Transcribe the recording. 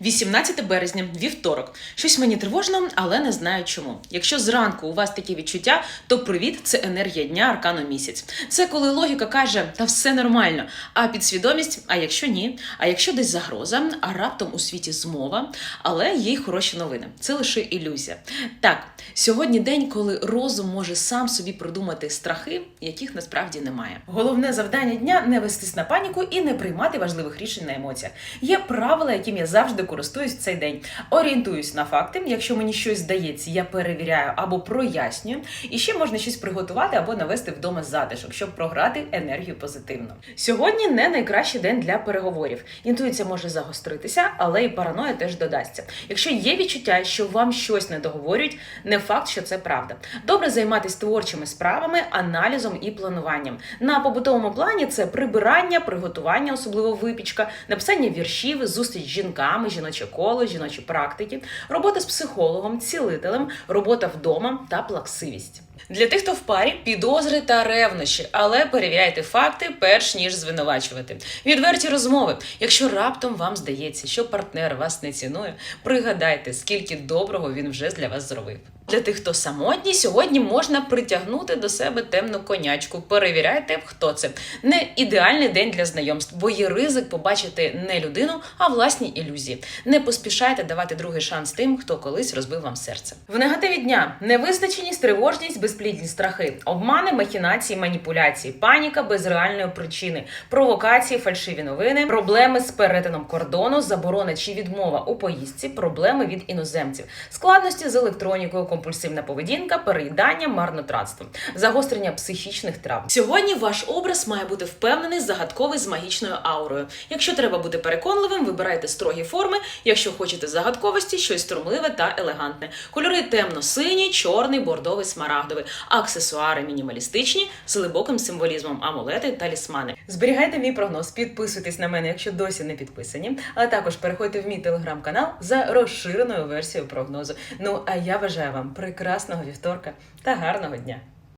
18 березня, вівторок. Щось мені тривожно, але не знаю чому. Якщо зранку у вас такі відчуття, то привіт, це енергія дня аркану місяць. Це коли логіка каже, та все нормально. А підсвідомість, а якщо ні, а якщо десь загроза, а раптом у світі змова, але є й хороші новини. Це лише ілюзія. Так, сьогодні день, коли розум може сам собі придумати страхи, яких насправді немає. Головне завдання дня не вестись на паніку і не приймати важливих рішень на емоціях. Є правила, яким я завжди користуюсь цей день. Орієнтуюсь на факти. Якщо мені щось здається, я перевіряю або прояснюю. І ще можна щось приготувати або навести вдома затишок, щоб програти енергію позитивно. Сьогодні не найкращий день для переговорів. Інтуїція може загостритися, але і параноя теж додасться. Якщо є відчуття, що вам щось не договорюють, не факт, що це правда. Добре займатися творчими справами, аналізом і плануванням. На побутовому плані це прибирання, приготування, особливо випічка, написання віршів, зустріч з жінками, жіноче коло, жіночі практики, робота з психологом, цілителем, робота вдома та плаксивість. Для тих, хто в парі, підозри та ревнощі, але перевіряйте факти, перш ніж звинувачувати. Відверті розмови. Якщо раптом вам здається, що партнер вас не цінує, пригадайте, скільки доброго він вже для вас зробив. Для тих, хто самотній, сьогодні можна притягнути до себе темну конячку. Перевіряйте, хто це. Не ідеальний день для знайомств, бо є ризик побачити не людину, а власні ілюзії. Не поспішайте давати другий шанс тим, хто колись розбив вам серце. В негативі дня невизначеність, тривожність, безплідні страхи, обмани, махінації, маніпуляції, паніка без реальної причини, провокації, фальшиві новини, проблеми з перетином кордону, заборона чи відмова у поїздці, проблеми від іноземців, складності з електронікою, компульсивна поведінка, переїдання, марнотратство, загострення психічних травм. Сьогодні ваш образ має бути впевнений, загадковий з магічною аурою. Якщо треба бути переконливим, вибирайте строгі форми. Якщо хочете загадковості, щось струмливе та елегантне. Кольори темно-синій, чорний, бордовий, смарагдовий, аксесуари мінімалістичні з глибоким символізмом, амулети, талісмани. Зберігайте мій прогноз, підписуйтесь на мене, якщо досі не підписані. А також переходьте в мій телеграм-канал за розширеною версією прогнозу. Ну а я бажаю вам прекрасного вівторка та гарного дня.